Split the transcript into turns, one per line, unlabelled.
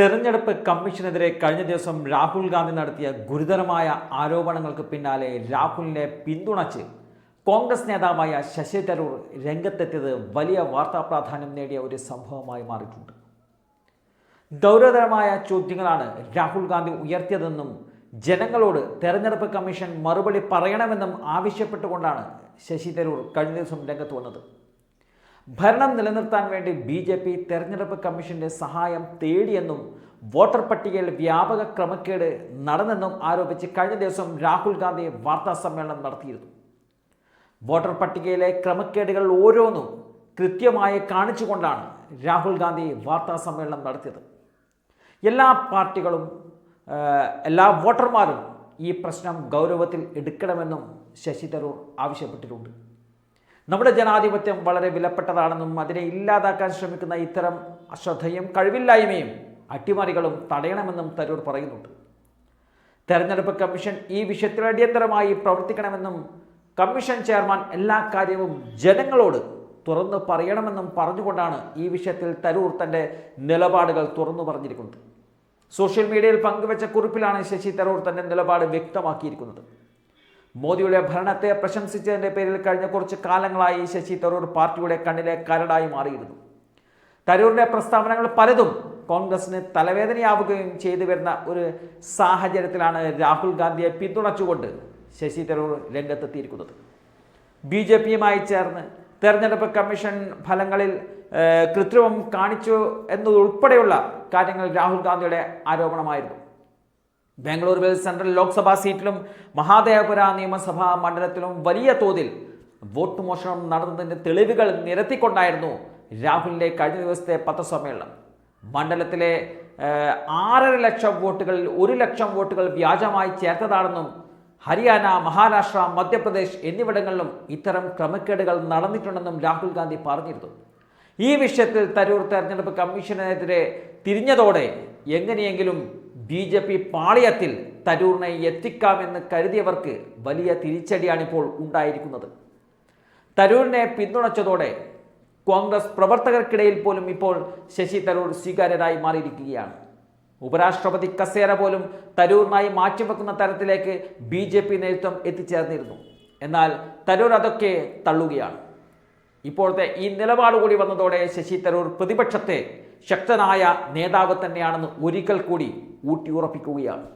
തെരഞ്ഞെടുപ്പ് കമ്മീഷനെതിരെ കഴിഞ്ഞ ദിവസം രാഹുൽ ഗാന്ധി നടത്തിയ ഗുരുതരമായ ആരോപണങ്ങൾക്ക് പിന്നാലെ രാഹുലിനെ പിന്തുണച്ച് കോൺഗ്രസ് നേതാവായ ശശി തരൂർ രംഗത്തെത്തിയത് വലിയ വാർത്താ പ്രാധാന്യം നേടിയ ഒരു സംഭവമായി മാറിയിട്ടുണ്ട്. ഗൗരവതരമായ ചോദ്യങ്ങളാണ് രാഹുൽ ഗാന്ധി ഉയർത്തിയതെന്നും ജനങ്ങളോട് തെരഞ്ഞെടുപ്പ് കമ്മീഷൻ മറുപടി പറയണമെന്നും ആവശ്യപ്പെട്ടുകൊണ്ടാണ് ശശി തരൂർ കഴിഞ്ഞ ദിവസം രംഗത്ത് വന്നത്. ഭരണം നിലനിർത്താൻ വേണ്ടി ബി ജെ പി തെരഞ്ഞെടുപ്പ് കമ്മീഷന്റെ സഹായം തേടിയെന്നും വോട്ടർ പട്ടികയിൽ വ്യാപക ക്രമക്കേട് നടന്നെന്നും ആരോപിച്ച് കഴിഞ്ഞ ദിവസം രാഹുൽ ഗാന്ധി വാർത്താ സമ്മേളനം നടത്തിയിരുന്നു. വോട്ടർ പട്ടികയിലെ ക്രമക്കേടുകൾ ഓരോന്നും കൃത്യമായി കാണിച്ചുകൊണ്ടാണ് രാഹുൽ ഗാന്ധി വാർത്താ സമ്മേളനം നടത്തിയത്. എല്ലാ പാർട്ടികളും എല്ലാ വോട്ടർമാരും ഈ പ്രശ്നം ഗൗരവത്തിൽ എടുക്കണമെന്നും ശശി തരൂർ ആവശ്യപ്പെട്ടിട്ടുണ്ട്. നമ്മുടെ ജനാധിപത്യം വളരെ വിലപ്പെട്ടതാണെന്നും അതിനെ ഇല്ലാതാക്കാൻ ശ്രമിക്കുന്ന ഇത്തരം അശ്രദ്ധയും കഴിവില്ലായ്മയും അട്ടിമറികളും തടയണമെന്നും തരൂർ പറയുന്നുണ്ട്. തെരഞ്ഞെടുപ്പ് കമ്മീഷൻ ഈ വിഷയത്തിൽ അടിയന്തരമായി പ്രവർത്തിക്കണമെന്നും കമ്മീഷൻ ചെയർമാൻ എല്ലാ കാര്യവും ജനങ്ങളോട് തുറന്നു പറയണമെന്നും പറഞ്ഞുകൊണ്ടാണ് ഈ വിഷയത്തിൽ തരൂർ തന്റെ നിലപാടുകൾ തുറന്നു പറഞ്ഞിരിക്കുന്നത്. സോഷ്യൽ മീഡിയയിൽ പങ്കുവച്ച കുറിപ്പിലാണ് ശശി തരൂർ തന്റെ നിലപാട് വ്യക്തമാക്കിയിരിക്കുന്നത്. മോദിയുടെ ഭരണത്തെ പ്രശംസിച്ചതിന്റെ പേരിൽ കഴിഞ്ഞ കുറച്ച് കാലങ്ങളായി ശശി തരൂർ പാർട്ടിയുടെ കണ്ണിലെ കരടായി മാറിയിരുന്നു. തരൂരിന്റെ പ്രസ്താവനകൾ പലതും കോൺഗ്രസിന് തലവേദനയാവുകയും ചെയ്തു വരുന്ന ഒരു സാഹചര്യത്തിലാണ് രാഹുൽ ഗാന്ധിയെ പിന്തുണച്ചുകൊണ്ട് ശശി തരൂർ രംഗത്തെത്തിയിരിക്കുന്നത്. ബി ജെ പിയുമായി ചേർന്ന് തെരഞ്ഞെടുപ്പ് കമ്മീഷൻ ഫലങ്ങളിൽ കൃത്രിമം കാണിച്ചു എന്നതുൾപ്പെടെയുള്ള കാര്യങ്ങൾ രാഹുൽ ഗാന്ധിയുടെ ആരോപണമായിരുന്നു. ബാംഗ്ലൂരുവിൽ സെൻട്രൽ ലോക്സഭാ സീറ്റിലും മഹാദേവപുര നിയമസഭാ മണ്ഡലത്തിലും വലിയ തോതിൽ വോട്ട് മോഷണം നടന്നതിന്റെ തെളിവുകൾ നിരത്തിക്കൊണ്ടായിരുന്നു രാഹുലിന്റെ കഴിഞ്ഞ ദിവസത്തെ പത്രസമ്മേളനം. മണ്ഡലത്തിലെ ആറര ലക്ഷം വോട്ടുകളിൽ ഒരു ലക്ഷം വോട്ടുകൾ വ്യാജമായി ചേർത്തതാണെന്നും ഹരിയാന മഹാരാഷ്ട്ര മധ്യപ്രദേശ് എന്നിവിടങ്ങളിലും ഇത്തരം ക്രമക്കേടുകൾ നടന്നിട്ടുണ്ടെന്നും രാഹുൽ ഗാന്ധി പറഞ്ഞിരുന്നു. ഈ വിഷയത്തിൽ തരൂർ തെരഞ്ഞെടുപ്പ് കമ്മീഷനെതിരെ തിരിഞ്ഞതോടെ എങ്ങനെയെങ്കിലും ബി ജെ പി പാളയത്തിൽ തരൂറിനെ എത്തിക്കാമെന്ന് കരുതിയവർക്ക് വലിയ തിരിച്ചടിയാണിപ്പോൾ ഉണ്ടായിരിക്കുന്നത്. തരൂരിനെ പിന്തുണച്ചതോടെ കോൺഗ്രസ് പ്രവർത്തകർക്കിടയിൽ പോലും ഇപ്പോൾ ശശി തരൂർ സ്വീകാര്യരായി മാറിയിരിക്കുകയാണ്. ഉപരാഷ്ട്രപതി കസേര പോലും തരൂറിനായി മാറ്റിവെക്കുന്ന തരത്തിലേക്ക് ബി ജെ പി നേതൃത്വം എത്തിച്ചേർന്നിരുന്നു. എന്നാൽ തരൂർ അതൊക്കെ തള്ളുകയാണ്. ഇപ്പോഴത്തെ ഈ നിലപാട് കൂടി വന്നതോടെ ശശി തരൂർ പ്രതിപക്ഷത്തെ ശക്തനായ നേതാവ് തന്നെയാണെന്ന് ഒരിക്കൽ കൂടി ഊട്ടിയുറപ്പിക്കുകയാണ്